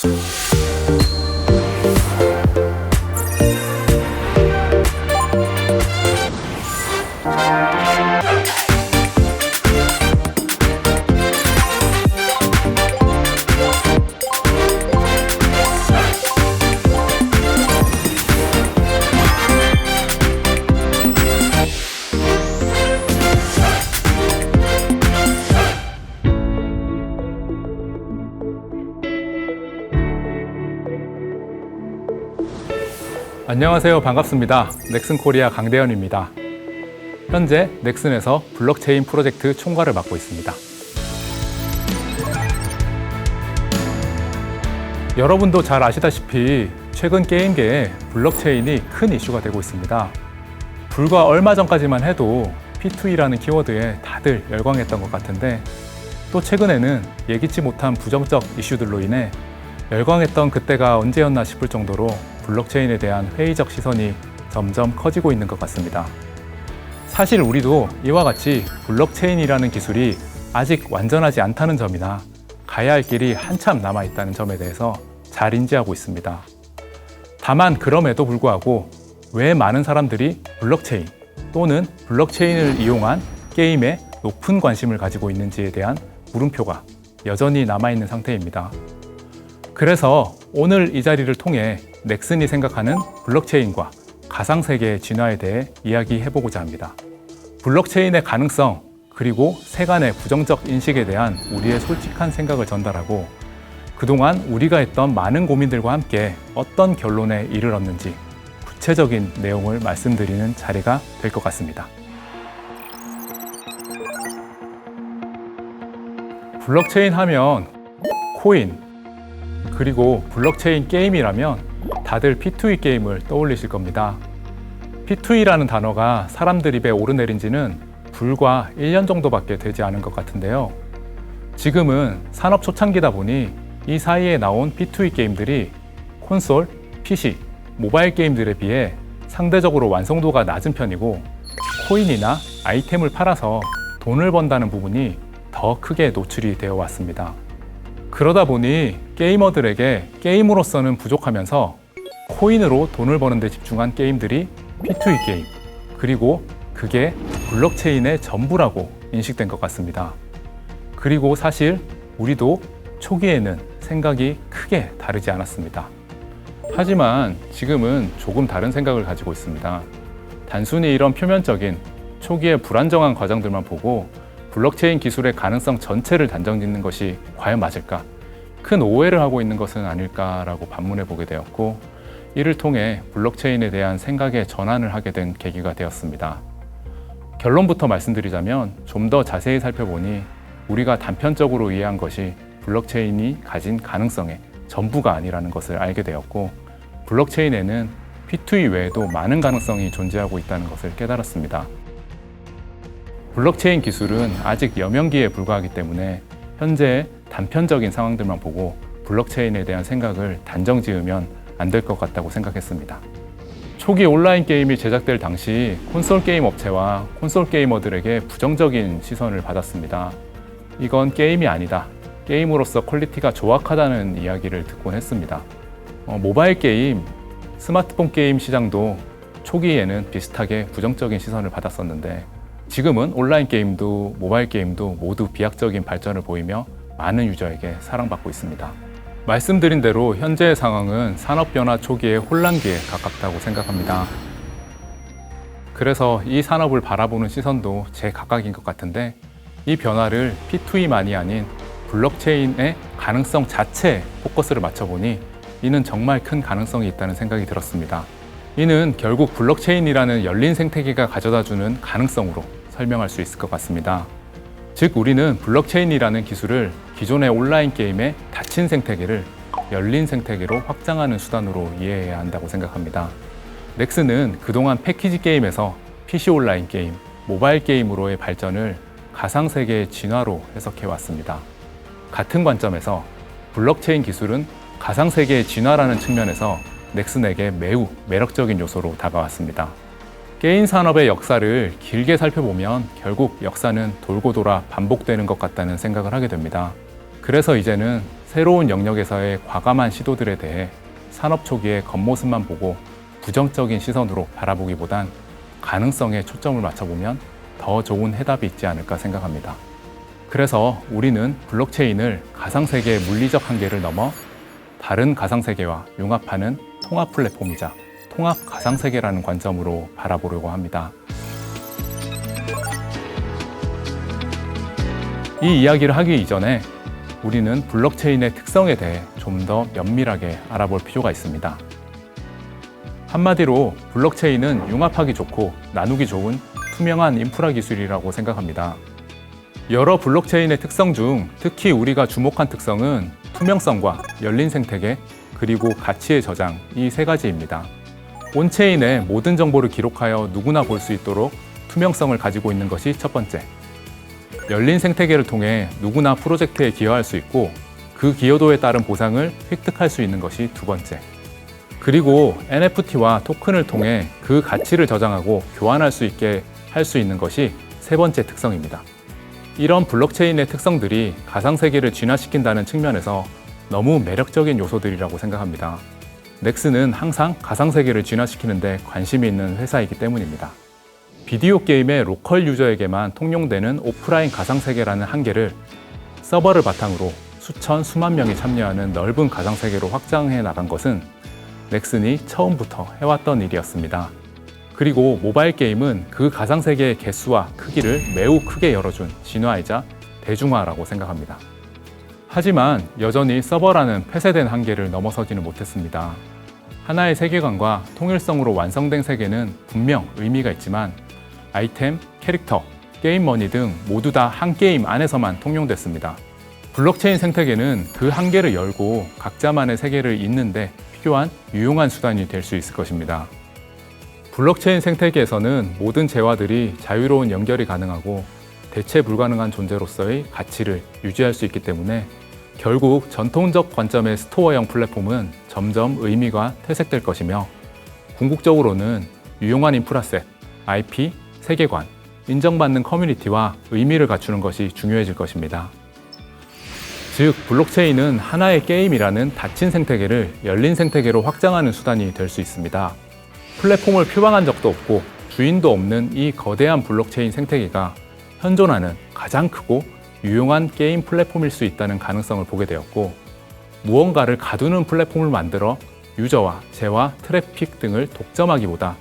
Peace. 안녕하세요. 반갑습니다. 넥슨 코리아 강대현입니다. 현재 넥슨에서 블록체인 프로젝트 총괄을 맡고 있습니다. 여러분도 잘 아시다시피 최근 게임계에 블록체인이 큰 이슈가 되고 있습니다. 불과 얼마 전까지만 해도 P2E라는 키워드에 다들 열광했던 것 같은데 또 최근에는 예기치 못한 부정적 이슈들로 인해 열광했던 그때가 언제였나 싶을 정도로 블록체인에 대한 회의적 시선이 점점 커지고 있는 것 같습니다. 사실 우리도 이와 같이 블록체인이라는 기술이 아직 완전하지 않다는 점이나 가야 할 길이 한참 남아 있다는 점에 대해서 잘 인지하고 있습니다. 다만 그럼에도 불구하고 왜 많은 사람들이 블록체인 또는 블록체인을 이용한 게임에 높은 관심을 가지고 있는지에 대한 물음표가 여전히 남아있는 상태입니다. 그래서 오늘 이 자리를 통해 넥슨이 생각하는 블록체인과 가상세계의 진화에 대해 이야기해보고자 합니다. 블록체인의 가능성, 그리고 세간의 부정적 인식에 대한 우리의 솔직한 생각을 전달하고 그동안 우리가 했던 많은 고민들과 함께 어떤 결론에 이르렀는지 구체적인 내용을 말씀드리는 자리가 될 것 같습니다. 블록체인 하면 코인, 그리고 블록체인 게임이라면 다들 P2E 게임을 떠올리실 겁니다. P2E라는 단어가 사람들 입에 오르내린 지는 불과 1년 정도밖에 되지 않은 것 같은데요. 지금은 산업 초창기다 보니 이 사이에 나온 P2E 게임들이 콘솔, PC, 모바일 게임들에 비해 상대적으로 완성도가 낮은 편이고 코인이나 아이템을 팔아서 돈을 번다는 부분이 더 크게 노출이 되어 왔습니다. 그러다 보니 게이머들에게 게임으로서는 부족하면서 코인으로 돈을 버는 데 집중한 게임들이 P2E 게임, 그리고 그게 블록체인의 전부라고 인식된 것 같습니다. 그리고 사실 우리도 초기에는 생각이 크게 다르지 않았습니다. 하지만 지금은 조금 다른 생각을 가지고 있습니다. 단순히 이런 표면적인 초기의 불안정한 과정들만 보고 블록체인 기술의 가능성 전체를 단정 짓는 것이 과연 맞을까? 큰 오해를 하고 있는 것은 아닐까라고 반문해 보게 되었고, 이를 통해 블록체인에 대한 생각의 전환을 하게 된 계기가 되었습니다. 결론부터 말씀드리자면 좀 더 자세히 살펴보니 우리가 단편적으로 이해한 것이 블록체인이 가진 가능성의 전부가 아니라는 것을 알게 되었고, 블록체인에는 P2E 외에도 많은 가능성이 존재하고 있다는 것을 깨달았습니다. 블록체인 기술은 아직 여명기에 불과하기 때문에 현재 단편적인 상황들만 보고 블록체인에 대한 생각을 단정 지으면 안 될 것 같다고 생각했습니다. 초기 온라인 게임이 제작될 당시 콘솔 게임 업체와 콘솔 게이머들에게 부정적인 시선을 받았습니다. 이건 게임이 아니다. 게임으로서 퀄리티가 조악하다는 이야기를 듣곤 했습니다. 어, 모바일 게임, 스마트폰 게임 시장도 초기에는 비슷하게 부정적인 시선을 받았었는데 지금은 온라인 게임도 모바일 게임도 모두 비약적인 발전을 보이며 많은 유저에게 사랑받고 있습니다. 말씀드린 대로 현재의 상황은 산업 변화 초기의 혼란기에 가깝다고 생각합니다. 그래서 이 산업을 바라보는 시선도 제 각각인 것 같은데 이 변화를 P2E만이 아닌 블록체인의 가능성 자체에 포커스를 맞춰보니 이는 정말 큰 가능성이 있다는 생각이 들었습니다. 이는 결국 블록체인이라는 열린 생태계가 가져다주는 가능성으로 설명할 수 있을 것 같습니다. 즉, 우리는 블록체인이라는 기술을 기존의 온라인 게임의 닫힌 생태계를 열린 생태계로 확장하는 수단으로 이해해야 한다고 생각합니다. 넥슨은 그동안 패키지 게임에서 PC 온라인 게임, 모바일 게임으로의 발전을 가상세계의 진화로 해석해 왔습니다. 같은 관점에서 블록체인 기술은 가상세계의 진화라는 측면에서 넥슨에게 매우 매력적인 요소로 다가왔습니다. 게임 산업의 역사를 길게 살펴보면 결국 역사는 돌고 돌아 반복되는 것 같다는 생각을 하게 됩니다. 그래서 이제는 새로운 영역에서의 과감한 시도들에 대해 산업 초기의 겉모습만 보고 부정적인 시선으로 바라보기보단 가능성에 초점을 맞춰보면 더 좋은 해답이 있지 않을까 생각합니다. 그래서 우리는 블록체인을 가상세계의 물리적 한계를 넘어 다른 가상세계와 융합하는 통합 플랫폼이자 통합 가상세계라는 관점으로 바라보려고 합니다. 이 이야기를 하기 이전에 우리는 블록체인의 특성에 대해 좀 더 면밀하게 알아볼 필요가 있습니다. 한마디로 블록체인은 융합하기 좋고 나누기 좋은 투명한 인프라 기술이라고 생각합니다. 여러 블록체인의 특성 중 특히 우리가 주목한 특성은 투명성과 열린 생태계 그리고 가치의 저장 이 세 가지입니다. 온체인에 모든 정보를 기록하여 누구나 볼 수 있도록 투명성을 가지고 있는 것이 첫 번째. 열린 생태계를 통해 누구나 프로젝트에 기여할 수 있고 그 기여도에 따른 보상을 획득할 수 있는 것이 두 번째. 그리고 NFT와 토큰을 통해 그 가치를 저장하고 교환할 수 있게 할 수 있는 것이 세 번째 특성입니다. 이런 블록체인의 특성들이 가상세계를 진화시킨다는 측면에서 너무 매력적인 요소들이라고 생각합니다. 넥슨은 항상 가상세계를 진화시키는데 관심이 있는 회사이기 때문입니다. 비디오 게임의 로컬 유저에게만 통용되는 오프라인 가상세계라는 한계를 서버를 바탕으로 수천, 수만 명이 참여하는 넓은 가상세계로 확장해 나간 것은 넥슨이 처음부터 해왔던 일이었습니다. 그리고 모바일 게임은 그 가상세계의 개수와 크기를 매우 크게 열어준 진화이자 대중화라고 생각합니다. 하지만 여전히 서버라는 폐쇄된 한계를 넘어서지는 못했습니다. 하나의 세계관과 통일성으로 완성된 세계는 분명 의미가 있지만 아이템, 캐릭터, 게임 머니 등 모두 다 한 게임 안에서만 통용됐습니다. 블록체인 생태계는 그 한계를 열고 각자만의 세계를 잇는데 필요한 유용한 수단이 될 수 있을 것입니다. 블록체인 생태계에서는 모든 재화들이 자유로운 연결이 가능하고 대체 불가능한 존재로서의 가치를 유지할 수 있기 때문에 결국 전통적 관점의 스토어형 플랫폼은 점점 의미가 퇴색될 것이며 궁극적으로는 유용한 인프라셋, IP, 세계관, 인정받는 커뮤니티와 의미를 갖추는 것이 중요해질 것입니다. 즉, 블록체인은 하나의 게임이라는 닫힌 생태계를 열린 생태계로 확장하는 수단이 될 수 있습니다. 플랫폼을 표방한 적도 없고 주인도 없는 이 거대한 블록체인 생태계가 현존하는 가장 크고 유용한 게임 플랫폼일 수 있다는 가능성을 보게 되었고 무언가를 가두는 플랫폼을 만들어 유저와 재화, 트래픽 등을 독점하기보다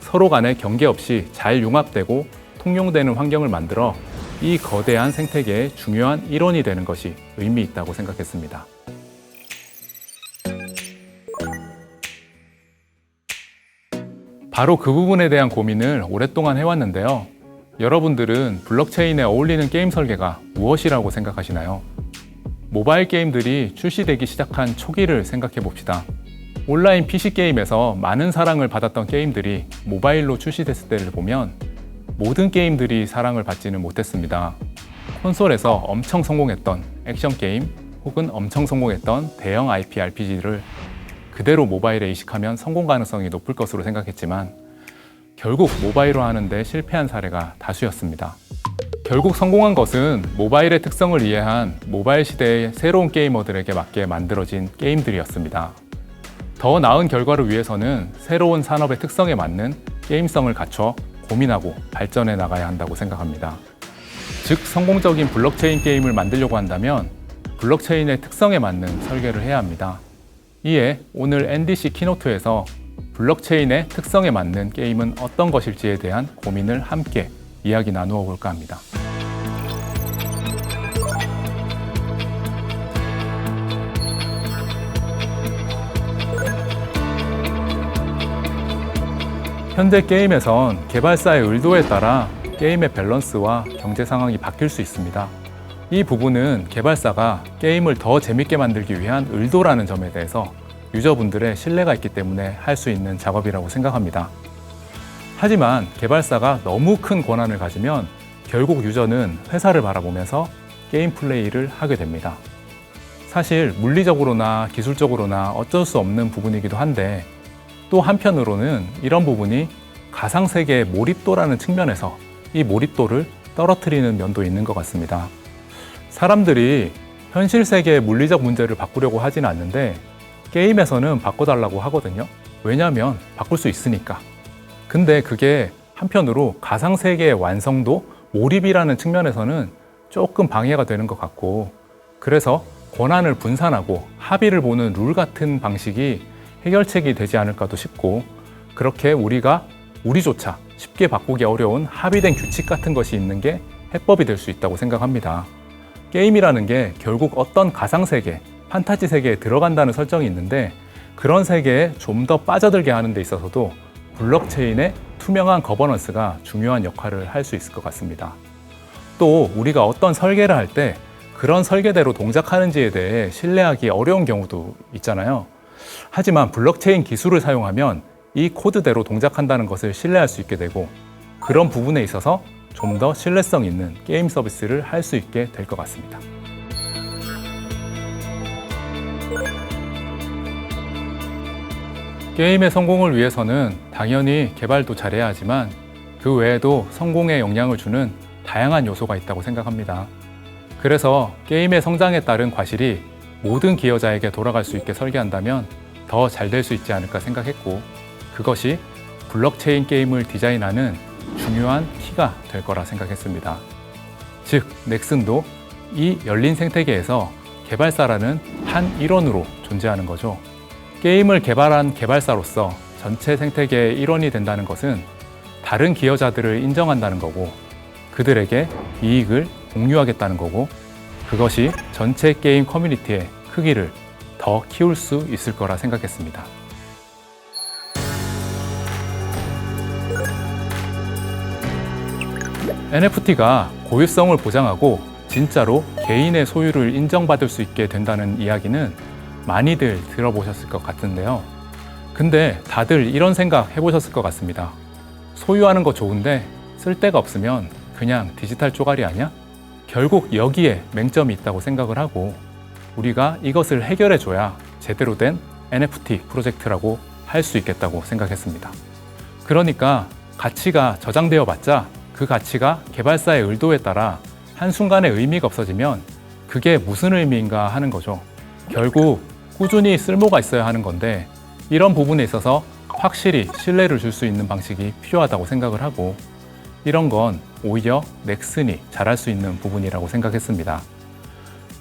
서로 간의 경계 없이 잘 융합되고 통용되는 환경을 만들어 이 거대한 생태계의 중요한 일원이 되는 것이 의미 있다고 생각했습니다. 바로 그 부분에 대한 고민을 오랫동안 해왔는데요. 여러분들은 블록체인에 어울리는 게임 설계가 무엇이라고 생각하시나요? 모바일 게임들이 출시되기 시작한 초기를 생각해 봅시다. 온라인 PC 게임에서 많은 사랑을 받았던 게임들이 모바일로 출시됐을 때를 보면 모든 게임들이 사랑을 받지는 못했습니다. 콘솔에서 엄청 성공했던 액션 게임 혹은 엄청 성공했던 대형 IP RPG를 그대로 모바일에 이식하면 성공 가능성이 높을 것으로 생각했지만 결국 모바일로 하는데 실패한 사례가 다수였습니다. 결국 성공한 것은 모바일의 특성을 이해한 모바일 시대의 새로운 게이머들에게 맞게 만들어진 게임들이었습니다. 더 나은 결과를 위해서는 새로운 산업의 특성에 맞는 게임성을 갖춰 고민하고 발전해 나가야 한다고 생각합니다. 즉, 성공적인 블록체인 게임을 만들려고 한다면 블록체인의 특성에 맞는 설계를 해야 합니다. 이에 오늘 NDC 키노트에서 블록체인의 특성에 맞는 게임은 어떤 것일지에 대한 고민을 함께 이야기 나누어 볼까 합니다. 현대 게임에선 개발사의 의도에 따라 게임의 밸런스와 경제 상황이 바뀔 수 있습니다. 이 부분은 개발사가 게임을 더 재밌게 만들기 위한 의도라는 점에 대해서 유저분들의 신뢰가 있기 때문에 할 수 있는 작업이라고 생각합니다. 하지만 개발사가 너무 큰 권한을 가지면 결국 유저는 회사를 바라보면서 게임 플레이를 하게 됩니다. 사실 물리적으로나 기술적으로나 어쩔 수 없는 부분이기도 한데 또 한편으로는 이런 부분이 가상세계의 몰입도라는 측면에서 이 몰입도를 떨어뜨리는 면도 있는 것 같습니다. 사람들이 현실 세계의 물리적 문제를 바꾸려고 하진 않는데 게임에서는 바꿔달라고 하거든요. 왜냐하면 바꿀 수 있으니까. 근데 그게 한편으로 가상 세계의 완성도, 몰입이라는 측면에서는 조금 방해가 되는 것 같고 그래서 권한을 분산하고 합의를 보는 룰 같은 방식이 해결책이 되지 않을까도 싶고 그렇게 우리가 우리조차 쉽게 바꾸기 어려운 합의된 규칙 같은 것이 있는 게 해법이 될 수 있다고 생각합니다. 게임이라는 게 결국 어떤 가상 세계, 판타지 세계에 들어간다는 설정이 있는데 그런 세계에 좀 더 빠져들게 하는 데 있어서도 블록체인의 투명한 거버넌스가 중요한 역할을 할 수 있을 것 같습니다. 또 우리가 어떤 설계를 할 때 그런 설계대로 동작하는지에 대해 신뢰하기 어려운 경우도 있잖아요. 하지만 블록체인 기술을 사용하면 이 코드대로 동작한다는 것을 신뢰할 수 있게 되고 그런 부분에 있어서 좀 더 신뢰성 있는 게임 서비스를 할 수 있게 될 것 같습니다. 게임의 성공을 위해서는 당연히 개발도 잘해야 하지만 그 외에도 성공에 영향을 주는 다양한 요소가 있다고 생각합니다. 그래서 게임의 성장에 따른 과실이 모든 기여자에게 돌아갈 수 있게 설계한다면 더 잘 될 수 있지 않을까 생각했고 그것이 블록체인 게임을 디자인하는 중요한 키가 될 거라 생각했습니다. 즉, 넥슨도 이 열린 생태계에서 개발사라는 한 일원으로 존재하는 거죠. 게임을 개발한 개발사로서 전체 생태계의 일원이 된다는 것은 다른 기여자들을 인정한다는 거고 그들에게 이익을 공유하겠다는 거고 그것이 전체 게임 커뮤니티의 크기를 더 키울 수 있을 거라 생각했습니다. NFT가 고유성을 보장하고 진짜로 개인의 소유를 인정받을 수 있게 된다는 이야기는 많이들 들어보셨을 것 같은데요. 근데 다들 이런 생각 해보셨을 것 같습니다. 소유하는 거 좋은데 쓸 데가 없으면 그냥 디지털 쪼가리 아니야? 결국 여기에 맹점이 있다고 생각을 하고 우리가 이것을 해결해 줘야 제대로 된 NFT 프로젝트라고 할 수 있겠다고 생각했습니다. 그러니까 가치가 저장되어 봤자 그 가치가 개발사의 의도에 따라 한순간에 의미가 없어지면 그게 무슨 의미인가 하는 거죠. 결국 꾸준히 쓸모가 있어야 하는 건데 이런 부분에 있어서 확실히 신뢰를 줄 수 있는 방식이 필요하다고 생각을 하고 이런 건 오히려 넥슨이 잘할 수 있는 부분이라고 생각했습니다.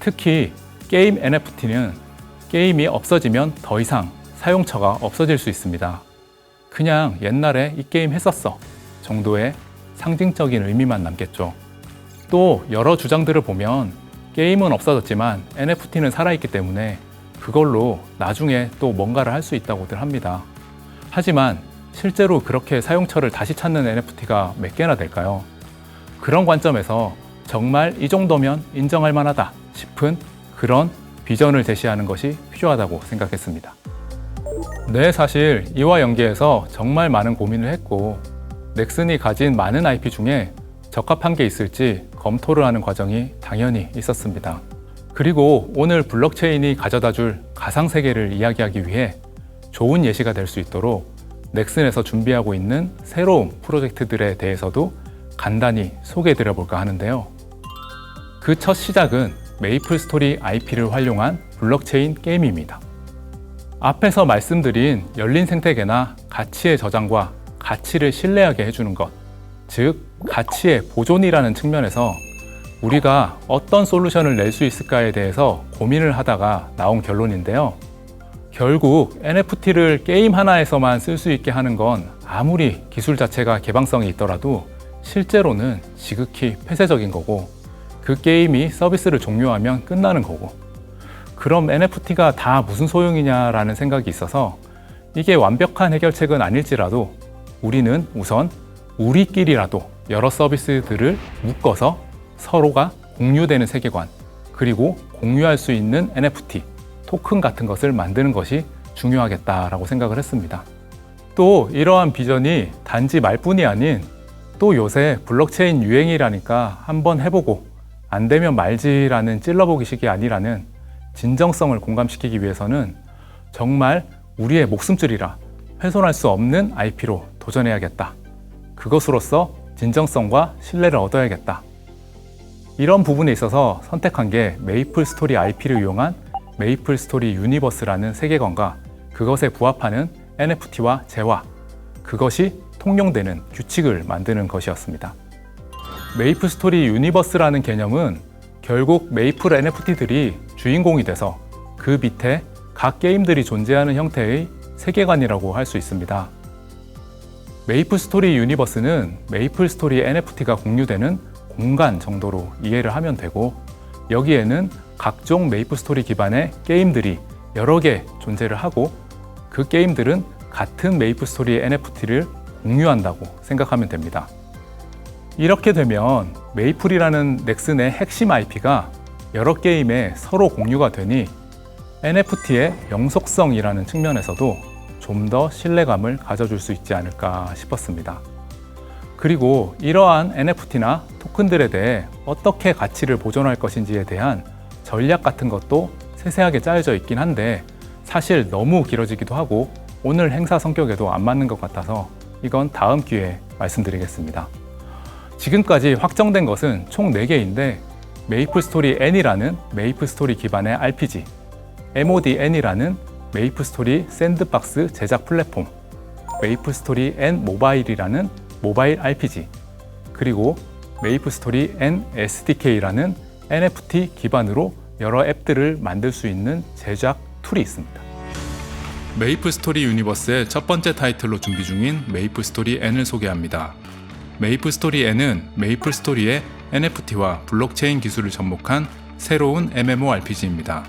특히 게임 NFT는 게임이 없어지면 더 이상 사용처가 없어질 수 있습니다. 그냥 옛날에 이 게임 했었어 정도의 상징적인 의미만 남겠죠. 또 여러 주장들을 보면 게임은 없어졌지만 NFT는 살아있기 때문에 그걸로 나중에 또 뭔가를 할 수 있다고들 합니다. 하지만 실제로 그렇게 사용처를 다시 찾는 NFT가 몇 개나 될까요? 그런 관점에서 정말 이 정도면 인정할 만하다 싶은 그런 비전을 제시하는 것이 필요하다고 생각했습니다. 네, 사실 이와 연계해서 정말 많은 고민을 했고 넥슨이 가진 많은 IP 중에 적합한 게 있을지 검토를 하는 과정이 당연히 있었습니다. 그리고 오늘 블록체인이 가져다 줄 가상세계를 이야기하기 위해 좋은 예시가 될 수 있도록 넥슨에서 준비하고 있는 새로운 프로젝트들에 대해서도 간단히 소개해 드려 볼까 하는데요. 그 첫 시작은 메이플 스토리 IP를 활용한 블록체인 게임입니다. 앞에서 말씀드린 열린 생태계나 가치의 저장과 가치를 신뢰하게 해주는 것, 즉, 가치의 보존이라는 측면에서 우리가 어떤 솔루션을 낼 수 있을까에 대해서 고민을 하다가 나온 결론인데요. 결국 NFT를 게임 하나에서만 쓸 수 있게 하는 건 아무리 기술 자체가 개방성이 있더라도 실제로는 지극히 폐쇄적인 거고 그 게임이 서비스를 종료하면 끝나는 거고 그럼 NFT가 다 무슨 소용이냐라는 생각이 있어서 이게 완벽한 해결책은 아닐지라도 우리는 우선 우리끼리라도 여러 서비스들을 묶어서 서로가 공유되는 세계관 그리고 공유할 수 있는 NFT 토큰 같은 것을 만드는 것이 중요하겠다라고 생각을 했습니다. 또 이러한 비전이 단지 말뿐이 아닌 또 요새 블록체인 유행이라니까 한번 해보고 안 되면 말지라는 찔러보기식이 아니라는 진정성을 공감시키기 위해서는 정말 우리의 목숨줄이라 훼손할 수 없는 IP로 도전해야겠다. 그것으로써 진정성과 신뢰를 얻어야겠다. 이런 부분에 있어서 선택한 게 메이플 스토리 IP를 이용한 메이플 스토리 유니버스라는 세계관과 그것에 부합하는 NFT와 재화, 그것이 통용되는 규칙을 만드는 것이었습니다. 메이플 스토리 유니버스라는 개념은 결국 메이플 NFT들이 주인공이 돼서 그 밑에 각 게임들이 존재하는 형태의 세계관이라고 할 수 있습니다. 메이플 스토리 유니버스는 메이플 스토리 NFT가 공유되는 공간 정도로 이해를 하면 되고 여기에는 각종 메이플 스토리 기반의 게임들이 여러 개 존재를 하고 그 게임들은 같은 메이플 스토리 NFT를 공유한다고 생각하면 됩니다. 이렇게 되면 메이플이라는 넥슨의 핵심 IP가 여러 게임에 서로 공유가 되니 NFT의 영속성이라는 측면에서도 좀 더 신뢰감을 가져줄 수 있지 않을까 싶었습니다. 그리고 이러한 NFT나 토큰들에 대해 어떻게 가치를 보존할 것인지에 대한 전략 같은 것도 세세하게 짜여져 있긴 한데 사실 너무 길어지기도 하고 오늘 행사 성격에도 안 맞는 것 같아서 이건 다음 기회에 말씀드리겠습니다. 지금까지 확정된 것은 총 4개인데 메이플 스토리 N이라는 메이플 스토리 기반의 RPG, MODN이라는 메이플 스토리 샌드박스 제작 플랫폼, 메이플 스토리 N 모바일이라는 모바일 RPG, 그리고 메이플 스토리 N SDK라는 NFT 기반으로 여러 앱들을 만들 수 있는 제작 툴이 있습니다. 메이플 스토리 유니버스의 첫 번째 타이틀로 준비 중인 메이플 스토리 N을 소개합니다. 메이플 스토리 N은 메이플 스토리의 NFT와 블록체인 기술을 접목한 새로운 MMORPG입니다.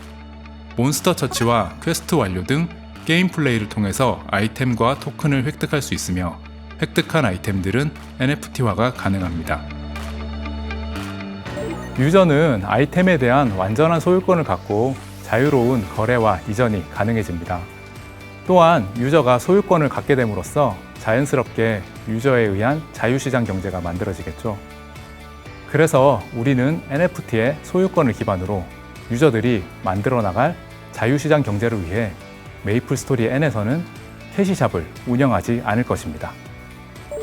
몬스터 처치와 퀘스트 완료 등 게임 플레이를 통해서 아이템과 토큰을 획득할 수 있으며 획득한 아이템들은 NFT화가 가능합니다. 유저는 아이템에 대한 완전한 소유권을 갖고 자유로운 거래와 이전이 가능해집니다. 또한 유저가 소유권을 갖게 됨으로써 자연스럽게 유저에 의한 자유시장 경제가 만들어지겠죠. 그래서 우리는 NFT의 소유권을 기반으로 유저들이 만들어 나갈 자유시장 경제를 위해 메이플 스토리 N에서는 캐시샵을 운영하지 않을 것입니다.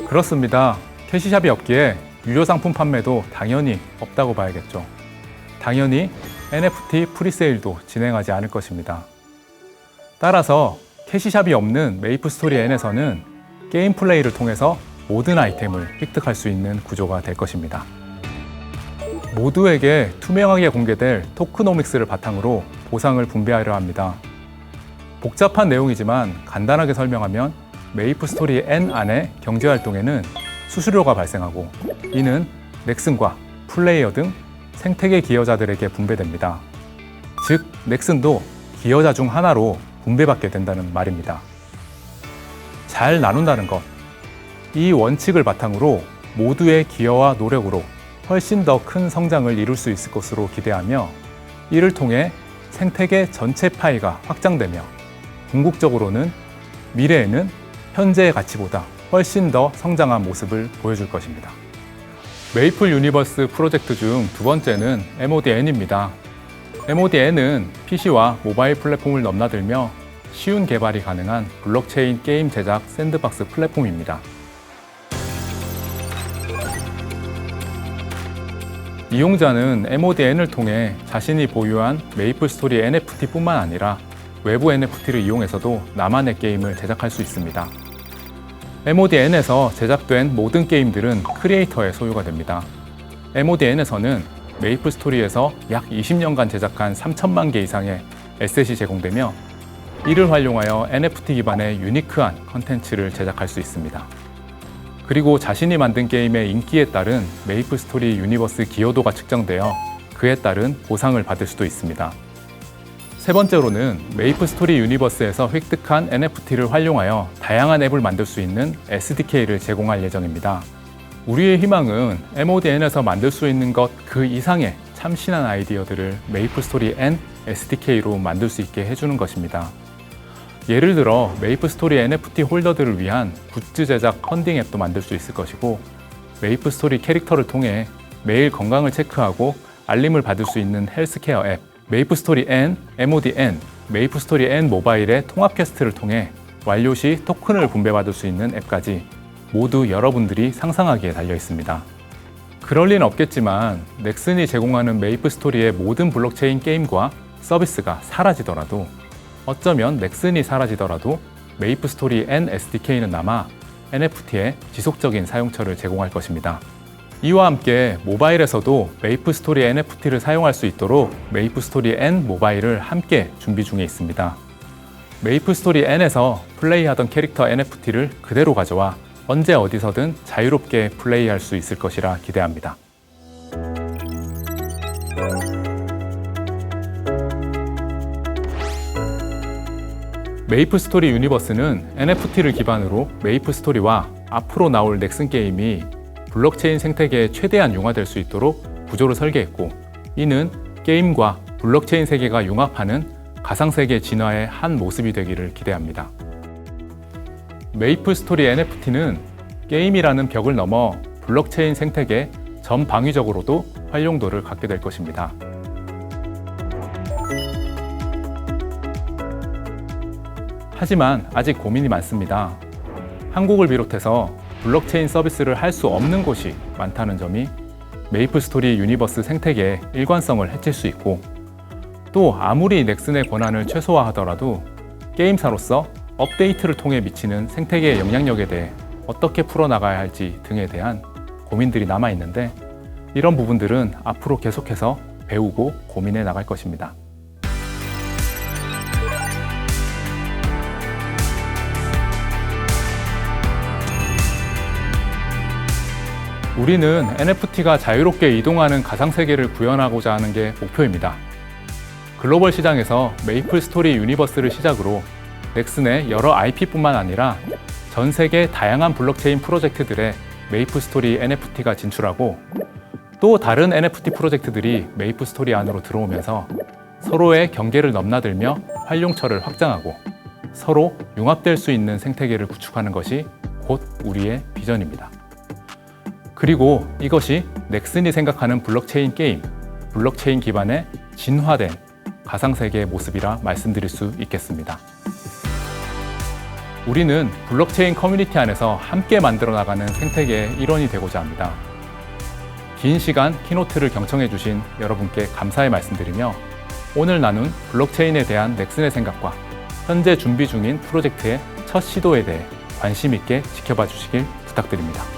그렇습니다. 캐시샵이 없기에 유료 상품 판매도 당연히 없다고 봐야겠죠. 당연히 NFT 프리세일도 진행하지 않을 것입니다. 따라서 캐시샵이 없는 메이플 스토리 N에서는 게임 플레이를 통해서 모든 아이템을 획득할 수 있는 구조가 될 것입니다. 모두에게 투명하게 공개될 토크노믹스를 바탕으로 보상을 분배하려 합니다. 복잡한 내용이지만 간단하게 설명하면 메이플 스토리 N 안의 경제 활동에는 수수료가 발생하고 이는 넥슨과 플레이어 등 생태계 기여자들에게 분배됩니다. 즉, 넥슨도 기여자 중 하나로 분배받게 된다는 말입니다. 잘 나눈다는 것. 이 원칙을 바탕으로 모두의 기여와 노력으로 훨씬 더 큰 성장을 이룰 수 있을 것으로 기대하며 이를 통해 생태계 전체 파이가 확장되며 궁극적으로는 미래에는 현재의 가치보다 훨씬 더 성장한 모습을 보여줄 것입니다. 메이플 유니버스 프로젝트 중 두 번째는 MODN입니다. MODN은 PC와 모바일 플랫폼을 넘나들며 쉬운 개발이 가능한 블록체인 게임 제작 샌드박스 플랫폼입니다. 이용자는 MODN을 통해 자신이 보유한 메이플 스토리 NFT뿐만 아니라 외부 NFT를 이용해서도 나만의 게임을 제작할 수 있습니다. MODN에서 제작된 모든 게임들은 크리에이터의 소유가 됩니다. MODN에서는 메이플 스토리에서 약 20년간 제작한 3천만 개 이상의 에셋이 제공되며 이를 활용하여 NFT 기반의 유니크한 컨텐츠를 제작할 수 있습니다. 그리고 자신이 만든 게임의 인기에 따른 메이플 스토리 유니버스 기여도가 측정되어 그에 따른 보상을 받을 수도 있습니다. 세 번째로는 메이플 스토리 유니버스에서 획득한 NFT를 활용하여 다양한 앱을 만들 수 있는 SDK를 제공할 예정입니다. 우리의 희망은 MODN에서 만들 수 있는 것 그 이상의 참신한 아이디어들을 메이플 스토리 N SDK로 만들 수 있게 해주는 것입니다. 예를 들어 메이플 스토리 NFT 홀더들을 위한 굿즈 제작 펀딩 앱도 만들 수 있을 것이고 메이플 스토리 캐릭터를 통해 매일 건강을 체크하고 알림을 받을 수 있는 헬스케어 앱 메이플 스토리 N, MODN, 메이플 스토리 N 모바일의 통합 퀘스트를 통해 완료 시 토큰을 분배받을 수 있는 앱까지 모두 여러분들이 상상하기에 달려 있습니다. 그럴 리는 없겠지만 넥슨이 제공하는 메이플 스토리의 모든 블록체인 게임과 서비스가 사라지더라도 어쩌면 넥슨이 사라지더라도 메이플 스토리 N SDK는 남아 NFT의 지속적인 사용처를 제공할 것입니다. 이와 함께 모바일에서도 메이플 스토리 NFT를 사용할 수 있도록 메이플 스토리 N 모바일을 함께 준비 중에 있습니다. 메이플 스토리 N에서 플레이하던 캐릭터 NFT를 그대로 가져와 언제 어디서든 자유롭게 플레이할 수 있을 것이라 기대합니다. 메이플 스토리 유니버스는 NFT를 기반으로 메이플 스토리와 앞으로 나올 넥슨 게임이 블록체인 생태계에 최대한 융화될 수 있도록 구조를 설계했고 이는 게임과 블록체인 세계가 융합하는 가상세계 진화의 한 모습이 되기를 기대합니다. 메이플 스토리 NFT는 게임이라는 벽을 넘어 블록체인 생태계 전 방위적으로도 활용도를 갖게 될 것입니다. 하지만 아직 고민이 많습니다. 한국을 비롯해서 블록체인 서비스를 할 수 없는 곳이 많다는 점이 메이플 스토리 유니버스 생태계의 일관성을 해칠 수 있고 또 아무리 넥슨의 권한을 최소화하더라도 게임사로서 업데이트를 통해 미치는 생태계의 영향력에 대해 어떻게 풀어나가야 할지 등에 대한 고민들이 남아 있는데 이런 부분들은 앞으로 계속해서 배우고 고민해 나갈 것입니다. 우리는 NFT가 자유롭게 이동하는 가상세계를 구현하고자 하는 게 목표입니다. 글로벌 시장에서 메이플 스토리 유니버스를 시작으로 넥슨의 여러 IP뿐만 아니라 전 세계 다양한 블록체인 프로젝트들의 메이플 스토리 NFT가 진출하고 또 다른 NFT 프로젝트들이 메이플 스토리 안으로 들어오면서 서로의 경계를 넘나들며 활용처를 확장하고 서로 융합될 수 있는 생태계를 구축하는 것이 곧 우리의 비전입니다. 그리고 이것이 넥슨이 생각하는 블록체인 게임, 블록체인 기반의 진화된 가상세계의 모습이라 말씀드릴 수 있겠습니다. 우리는 블록체인 커뮤니티 안에서 함께 만들어 나가는 생태계의 일원이 되고자 합니다. 긴 시간 키노트를 경청해 주신 여러분께 감사의 말씀드리며 오늘 나눈 블록체인에 대한 넥슨의 생각과 현재 준비 중인 프로젝트의 첫 시도에 대해 관심 있게 지켜봐 주시길 부탁드립니다.